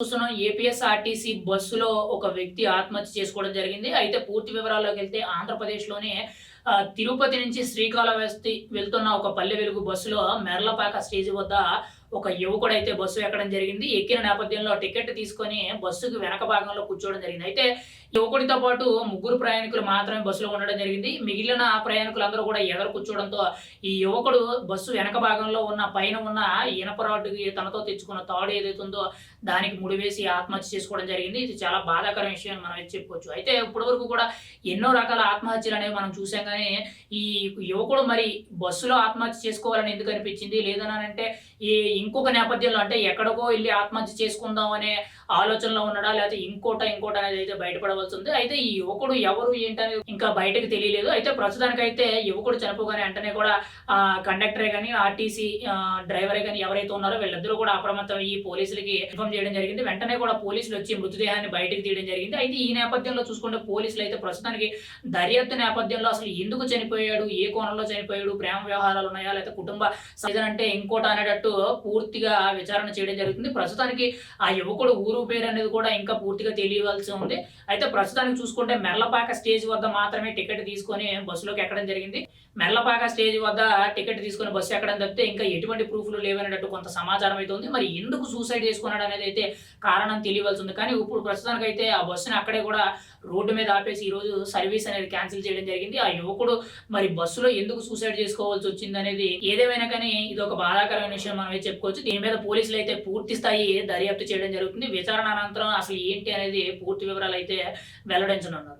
చూస్తున్నాం. ఏపీఎస్ఆర్టీసీ బస్సులో ఒక వ్యక్తి ఆత్మహత్య చేసుకోవడం జరిగింది. అయితే పూర్తి వివరాల్లోకి వెళ్తే ఆంధ్రప్రదేశ్లోనే తిరుపతి నుంచి శ్రీకాళహస్తి వెళ్తున్న ఒక పల్లె వెలుగు బస్సులో మెర్లపాక స్టేజ్ వద్ద ఒక యువకుడు అయితే బస్సు ఎక్కడం జరిగింది. ఎక్కిన నేపథ్యంలో టికెట్ తీసుకొని బస్సుకు వెనక భాగంలో కూర్చోవడం జరిగింది. అయితే యువకుడితో పాటు ముగ్గురు ప్రయాణికులు మాత్రమే బస్సులో ఉండడం జరిగింది. మిగిలిన ప్రయాణికులందరూ కూడా ఎదురు కూర్చోవడంతో ఈ యువకుడు బస్సు వెనక భాగంలో ఉన్న పైన ఉన్న ఇనప రాడ్డుకి తనతో తెచ్చుకున్న తాడు ఏదైతే ఉందో దానికి ముడివేసి ఆత్మహత్య చేసుకోవడం జరిగింది. ఇది చాలా బాధాకరమైన విషయం మనం చెప్పుకోవచ్చు. అయితే ఇప్పటివరకు కూడా ఎన్నో రకాల ఆత్మహత్యలు అనేవి మనం చూసాం కానీ ఈ యువకుడు మరి బస్సులో ఆత్మహత్య చేసుకోవాలని ఎందుకు అనిపించింది? లేదని అంటే ఈ ఇంకొక నేపథ్యంలో అంటే ఎక్కడికో వెళ్ళి ఆత్మహత్య చేసుకుందాం అనే ఆలోచనలో ఉన్నాడా? లేకపోతే ఇంకోట ఇంకోట అనేది అయితే బయటపడవలసి ఉంది. అయితే ఈ యువకుడు ఎవరు ఏంటనేది ఇంకా బయటకు తెలియలేదు. అయితే ప్రస్తుతానికి అయితే యువకుడు చనిపోగానే వెంటనే కూడా కండక్టరే కానీ ఆర్టీసీ డ్రైవరే కానీ ఎవరైతే ఉన్నారో వీళ్ళిద్దరూ కూడా అప్రమత్తం ఈ పోలీసులకి ఇన్ఫామ్ చేయడం జరిగింది. వెంటనే కూడా పోలీసులు వచ్చి మృతదేహాన్ని బయటకు తీయడం జరిగింది. అయితే ఈ నేపథ్యంలో చూసుకుంటే పోలీసులు అయితే ప్రస్తుతానికి దర్యాప్తు నేపథ్యంలో అసలు ఎందుకు చనిపోయాడు? ఏ కోణంలో చనిపోయాడు? ప్రేమ వ్యవహారాలు ఉన్నాయా? లేకపోతే కుటుంబ సీజన్ అంటే ఇంకోట అనేటట్టు పూర్తిగా విచారణ చేయడం జరుగుతుంది. ప్రస్తుతానికి ఆ యువకుడు ఊరు పేరు అనేది కూడా ఇంకా పూర్తిగా తెలియవలసి ఉంది. అయితే ప్రస్తుతానికి చూసుకుంటే మెర్లపాక స్టేజ్ వద్ద మాత్రమే టికెట్ తీసుకొని బస్సులోకి ఎక్కడం జరిగింది. మెర్లపాక స్టేజ్ వద్ద టికెట్ తీసుకొని బస్సు ఎక్కడం తప్పితే ఇంకా ఎటువంటి ప్రూఫ్లు లేవనేటట్టు కొంత సమాచారం అయితే ఉంది. మరి ఎందుకు సూసైడ్ చేసుకున్నాడు అనేది అయితే కారణం తెలియవలసి ఉంది. కానీ ఇప్పుడు ప్రస్తుతానికి అయితే ఆ బస్సుని అక్కడే కూడా రోడ్డు మీద ఆపేసి ఈరోజు సర్వీస్ అనేది క్యాన్సిల్ చేయడం జరిగింది. ఆ యువకుడు మరి బస్సులో ఎందుకు సూసైడ్ చేసుకోవాల్సి వచ్చింది అనేది ఏదేమైనా కానీ ఇది ఒక బాధాకరమైన విషయం మనం చెప్పుకోవచ్చు. దీని మీద పోలీసులు అయితే పూర్తి స్థాయి దర్యాప్తు చేయడం జరుగుతుంది. విచారణ అనంతరం అసలు ఏంటి అనేది పూర్తి వివరాలు అయితే వెల్లడించనున్నారు.